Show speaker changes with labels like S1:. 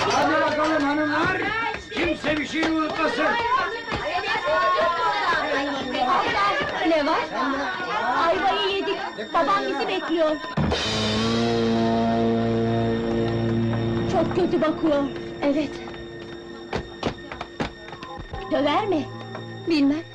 S1: Hadi bakalım hanımlar. Kimse bir şey unutmasın.
S2: Ne var? Ayvayı yedik. Babam bizi bekliyor. Çok kötü bakıyor. Evet. Döver mi? Bilmem.